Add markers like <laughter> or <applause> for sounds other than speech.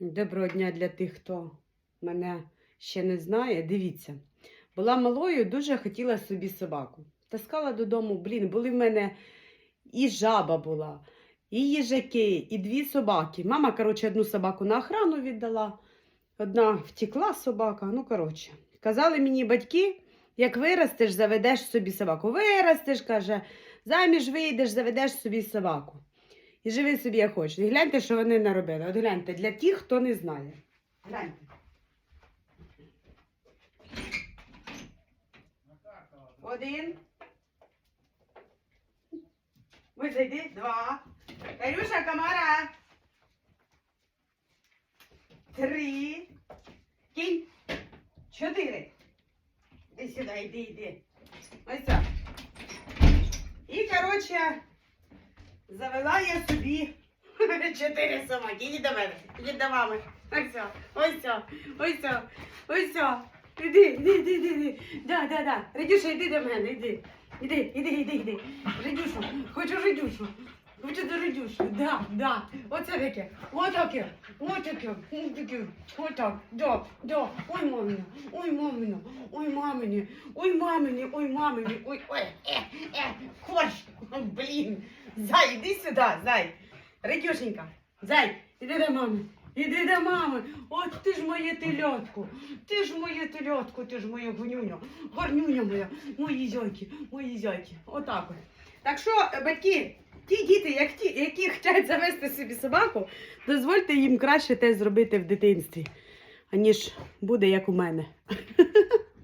Доброго дня для тих, хто мене ще не знає. Дивіться, була малою, дуже хотіла собі собаку. Таскала додому, блін, були в мене і жаба була, і їжаки, і дві собаки. Мама, коротше, одну собаку на охрану віддала, одна втекла собака. Ну, коротше, казали мені батьки, як виростеш, заведеш собі собаку. Виростеш, каже, заміж вийдеш, заведеш собі собаку. І живи собі як хочеш. І гляньте, що вони наробили. От гляньте, для тих, хто не знає. Гляньте. Один. Ой, зайди. Два. Карюша, комара. Три. Кінь. Чотири. Іди сюди, йди, йди. Ось так. І, коротше, завела я собі <laughs> чотири собаки. Іди до мене, іди до мами. Ось все, ось все, ось все, ось все. Іди, іди, іди, іди, іди. Да, да, да. Радюша, іди до мене, іди. Іди, іди, іди, іди. Радюшу, хочу Радюшу. Хочу до Радюшу. Да, да. Оце таке. Отаке. Отаке. Отаке. Отак. Да, да. Ой, мамина. Ой, мамина. Ой, мамині. Ой, мамині. Ой, мамині. Ой, ой, е, е. Корж. Блін. Зай, іди сюди, зай. Радюшенька, зай, іди до мами. Іди до мами. От ти ж моє тельотку. Ти ж моє тельотку, ти ж моя гонюня. Гарнюня моя. Мої зойки, мої зойки. Отак от. Так що, е, батьки, ті діти, як ті, які хочуть завести собі собаку, дозвольте їм краще те зробити в дитинстві, аніж буде як у мене.